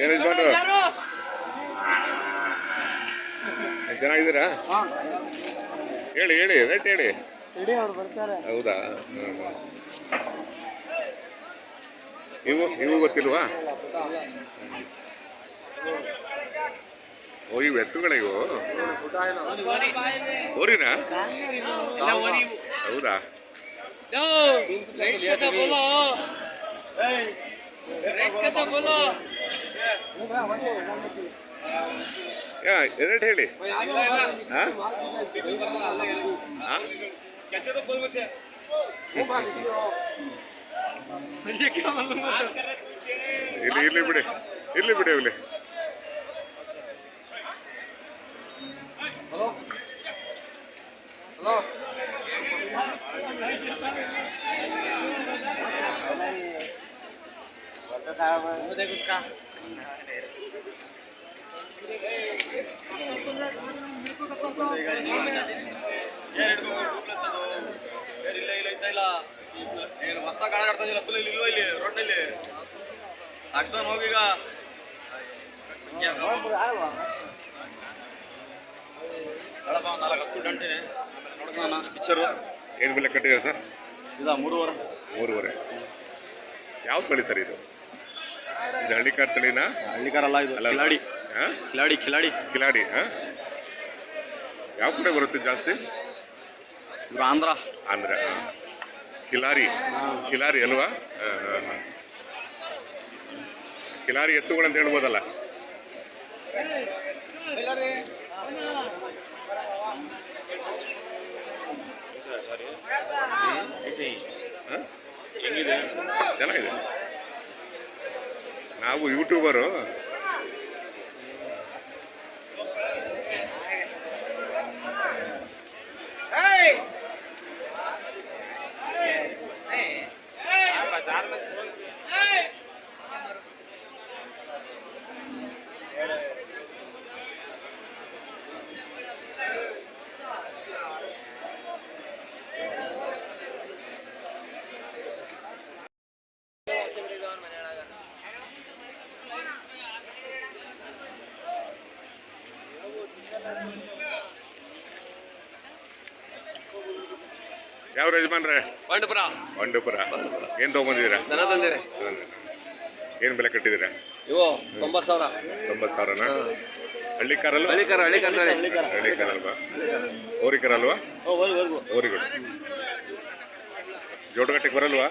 ಏನೇಜ್ ಮಾಡ್ರು ಚೆನ್ನಾಗಿದ್ದೀರಾ? ಹೇಳಿ ಹೇಳಿ ರೈಟ್ ಹೇಳಿ. ಹೌದಾ? ಇವು ಇವು ಗೊತ್ತಿಲ್ವಾ? ಓ ಇವು ಎತ್ತುಗಳ ಇವು? ಓರಿನಾ? ಹೌದಾ? ರೇಟ್ ಬೋಲೋ. ರೇಟ್ ಹೇಳಿ ಇಲ್ಲಿ ಇರ್ಲಿ ಬಿಡಿ ಇರ್ಲಿ ಬಿಡಿ ಇಲ್ಲಿ ಹಲೋ ಏನು ಹೊಸ ಕಾಳ ಕಟ್ತಿಲ್ಲ ಹತ್ತಲ ಇಲ್ಲಿ ಇಲ್ಲೋ ಇಲ್ಲಿ ರೋಡ್ನಲ್ಲಿ ಹಾಕ್ತಾನೆ ಹೋಗೀಗ ಕಳಪ ನಾಲ್ಕು ಹಸ್ಕು ಗಂಟೆನೆ ನೋಡೋಣ ಪಿಕ್ಚರು ಏನು ಬೆಲೆ ಕಟ್ಟಿದ್ದೀರಾ ಸರ್? ಇದು ಮೂರುವರೆ. ಮೂರುವರೆ. ಯಾವ್ದು ತಳಿ ಇದು? ಇದು ಹಳ್ಳಿಕಾರ್ ತಳಿನಾ? ಹಳ್ಳಿಕಾರಲ್ಲ ಇದು. ಅಲ್ಲ ಖಿಲಾಡಿ ಹಾ? ಖಿಲಾಡಿ ಕಿಲಾಡಿ. ಕಿಲಾಡಿ ಹಾ? ಯಾವ ಕಡೆ ಬರುತ್ತೆ ಜಾಸ್ತಿ? ಇವ್ರು ಆಂಧ್ರ. ಆಂಧ್ರ ಹಾ. ಕಿಲಾರಿ. ಕಿಲಾರಿ ಅಲ್ವಾ? ಹಾ, ಹಾ, ಹಾ. ಕಿಲಾರಿ ಎತ್ತುಗಳಂತ ಹೇಳ್ಬೋದಲ್ಲ? ಹಾ? ಚೆನ್ನಾಗಿದೆ. ನಾವು ಯೂಟ್ಯೂಬರು ಯಾವ ಯಜಮಾನ್ರೆ? ಬಂಡಪುರ ಬಂಡುಪುರ ಏನ್ ತಗೊಂಬಂದಿದ್ದೀರಾ? ದನ ತಂದಿರಿ ಏನ್ ಬೆಲೆ ಕಟ್ಟಿದೀರ ಇವು ತೊಂಬತ್ತು ಸಾವಿರ. ತೊಂಬತ್ತು ಸಾವಿರನಾ? ಹಳ್ಳಿ ಕಾರಲ್ವಾ ಹಳ್ಳಿಕಾರ ಹಳ್ಳಿಕಾರ ಹಳ್ಳಿ ಕಾರಲ್ವಾ ಓರಿಕರ ಅಲ್ವಾ ಓರಿಗಳು ಜೋಡುಗಟ್ಟೆಗೆ ಬರಲ್ವಾ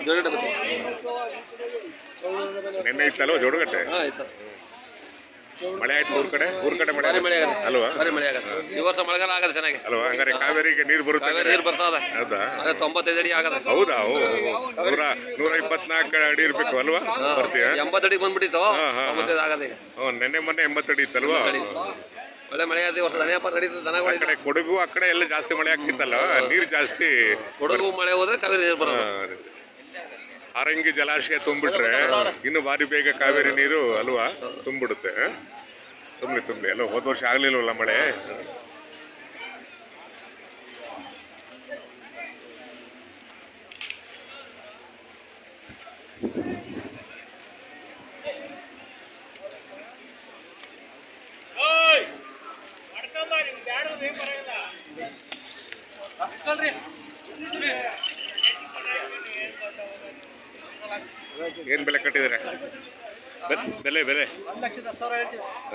ನಿನ್ನೆ ಇತ್ತಲ್ವಾ ಜೋಡುಗಟ್ಟೆ? ಮಳೆ ಆಯ್ತು ಊರ್ ಕಡೆ? ಊರ್ ಕಡೆ ಮಳೆ ಮಳೆ ಅಲ್ವಾ? ಮಳೆ ಆಗದ ಈ ವರ್ಷ ಮಳೆಗಾಲ ಆಗದ ಚೆನ್ನಾಗಿ. ಅಲ್ವಾ? ಹಂಗಾರೆ ಕಾವೇರಿಗೆ ನೀರು ಬರುತ್ತೆ ನೀರ್ ನೀರು ಇದೆ. ಹೌದಾ? ಅದೇ ತೊಂಬತ್ತೈದು ಅಡಿ ಆಗದ ಹೌದಾ? ಓ ನೂರ ನೂರ ಇಪ್ಪತ್ನಾಲ್ಕು ಅಡಿ ಇರ್ಬೇಕು ಅಲ್ವಾ? ಬರ್ತೀಯ? ಎಂಬತ್ತು ಅಡಿಗೆ ಬಂದ್ಬಿಟ್ಟಿತ್ತು. ಹಾ, ಹಾ. ತೊಂಬತ್ತೈದು ಈಗ. ಹ್ಞೂ ನೆನ್ನೆ ಮೊನ್ನೆ ಎಂಬತ್ತಡಿ ಇತ್ತಲ್ವಾ? ಒಳ್ಳೆ ಮಳೆ ಆದ ಈ ವರ್ಷ. ದನಿಯಪ್ಪ ನಡೀತದೆ ಆ ದನಗಳು ಕಡೆ ಕೊಡಗು ಆ ಕಡೆ ಎಲ್ಲ ಜಾಸ್ತಿ ಮಳೆ ಆಗ್ತಿತ್ತಲ್ಲ ನೀರು ಜಾಸ್ತಿ ಕೊಡಗು ಮಳೆ ಹೋದ್ರೆ ಕಾವೇರಿ ನೀರು ಬರೋದು. ಹಾ, ಹಾರಂಗಿ ಜಲಾಶಯ ತುಂಬಿಟ್ರೆ ಇನ್ನು ಭಾರಿ ಬೇಗ ಕಾವೇರಿ ನೀರು ಅಲ್ವಾ ತುಂಬಿಡುತ್ತೆ. ತುಂಬಿ ತುಂಬಲಿ. ಅಲ್ಲ, ಹೋದ ವರ್ಷ ಆಗ್ಲಿಲ್ವಲ್ಲ ಮಳೆ? ಏನ್ ಬೆಲೆ ಕಟ್ಟಿದ್ರೆ ಬೆಲೆ ಬೆಲೆ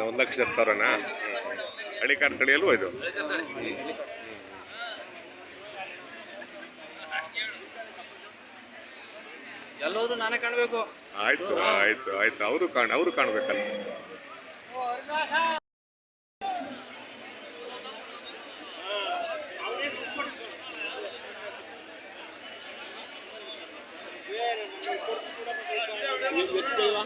ಒಂದು ಲಕ್ಷ ಸಾವಿರನಾ? ಹಳಿ ಕಾರ್ ತಳಿ ಇದು? ಎಲ್ಲೋದ್ರು ನಾನೇ ಕಾಣಬೇಕು. ಆಯ್ತು ಆಯ್ತು ಆಯ್ತು. ಅವರು ಕಾಣ ಅವರು ಕಾಣ್ಬೇಕಲ್ಲ. ಎತ್ಕೊಳ್ಳುವ